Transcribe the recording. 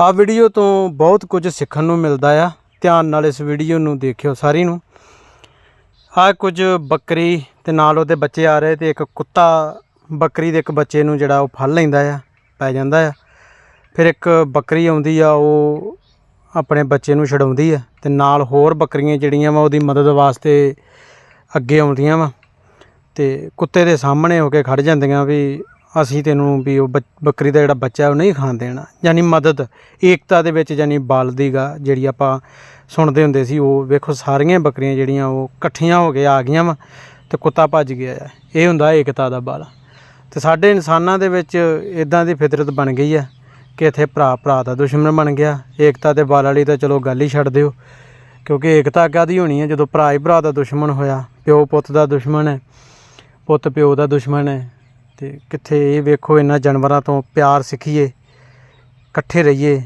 ਆ ਵੀਡੀਓ ਤੋਂ ਬਹੁਤ ਕੁਝ ਸਿੱਖਣ ਨੂੰ ਮਿਲਦਾ ਆ। ਧਿਆਨ ਨਾਲ ਇਸ ਵੀਡੀਓ ਨੂੰ ਦੇਖਿਓ ਸਾਰੀ ਨੂੰ। ਆ ਕੁਝ ਬੱਕਰੀ ਤੇ ਨਾਲ ਉਹਦੇ ਬੱਚੇ ਆ ਰਹੇ ਤੇ ਇੱਕ ਕੁੱਤਾ ਬੱਕਰੀ ਦੇ ਇੱਕ ਬੱਚੇ ਨੂੰ ਜਿਹੜਾ ਉਹ ਫੜ ਲੈਂਦਾ ਆ, ਪੈ ਜਾਂਦਾ ਆ। ਫਿਰ ਇੱਕ ਬੱਕਰੀ ਆਉਂਦੀ ਆ, ਉਹ ਆਪਣੇ ਬੱਚੇ ਨੂੰ ਛਡਾਉਂਦੀ ਆ ਤੇ ਨਾਲ ਹੋਰ ਬੱਕਰੀਆਂ ਜਿਹੜੀਆਂ ਵਾ ਉਹਦੀ ਮਦਦ ਵਾਸਤੇ ਅੱਗੇ ਆਉਂਦੀਆਂ ਵਾ ਤੇ ਕੁੱਤੇ ਦੇ ਸਾਹਮਣੇ ਹੋ ਕੇ ਖੜ ਜਾਂਦੀਆਂ ਵੀ ਅਸੀਂ ਤੈਨੂੰ ਵੀ ਉਹ ਬੱਚ- ਬੱਕਰੀ ਦਾ ਜਿਹੜਾ ਬੱਚਾ ਉਹ ਨਹੀਂ ਖਾਣ ਦੇਣਾ। ਯਾਨੀ ਮਦਦ, ਏਕਤਾ ਦੇ ਵਿੱਚ ਯਾਨੀ ਬਲ ਦੀ ਗਾ ਜਿਹੜੀ ਆਪਾਂ ਸੁਣਦੇ ਹੁੰਦੇ ਸੀ, ਉਹ ਵੇਖੋ ਸਾਰੀਆਂ ਬੱਕਰੀਆਂ ਜਿਹੜੀਆਂ ਉਹ ਇਕੱਠੀਆਂ ਹੋ ਕੇ ਆ ਗਈਆਂ ਵਾ ਤੇ ਕੁੱਤਾ ਭੱਜ ਗਿਆ ਹੈ। ਇਹ ਹੁੰਦਾ ਏਕਤਾ ਦਾ ਬਲ। ਤੇ ਸਾਡੇ ਇਨਸਾਨਾਂ ਦੇ ਵਿੱਚ ਇਦਾਂ ਦੀ ਫਿਤਰਤ ਬਣ ਗਈ ਹੈ ਕਿ ਇੱਥੇ ਭਰਾ ਭਰਾ ਦਾ ਦੁਸ਼ਮਣ ਬਣ ਗਿਆ। ਏਕਤਾ ਦੇ ਬਲ ਵਾਲੀ ਤਾਂ ਚਲੋ ਗੱਲ ਹੀ ਛੱਡ ਦਿਓ, ਕਿਉਂਕਿ ਏਕਤਾ ਕਾਦੀ ਹੋਣੀ ਹੈ? ਜਦੋਂ ਭਰਾ ਹੀ ਭਰਾ ਦਾ ਦੁਸ਼ਮਣ ਹੋਇਆ, ਪਿਓ ਪੁੱਤ ਦਾ ਦੁਸ਼ਮਣ ਹੈ ਪੁੱਤ ਪਿਓ ਦਾ ਦੁਸ਼ਮਣ ਹੈ ਤੇ ਕਿੱਥੇ ਇਹ ਵੇਖੋ ਇਹਨਾਂ ਜਾਨਵਰਾਂ ਤੋਂ ਪਿਆਰ ਸਿੱਖੀਏ ਇਕੱਠੇ ਰਹੀਏ।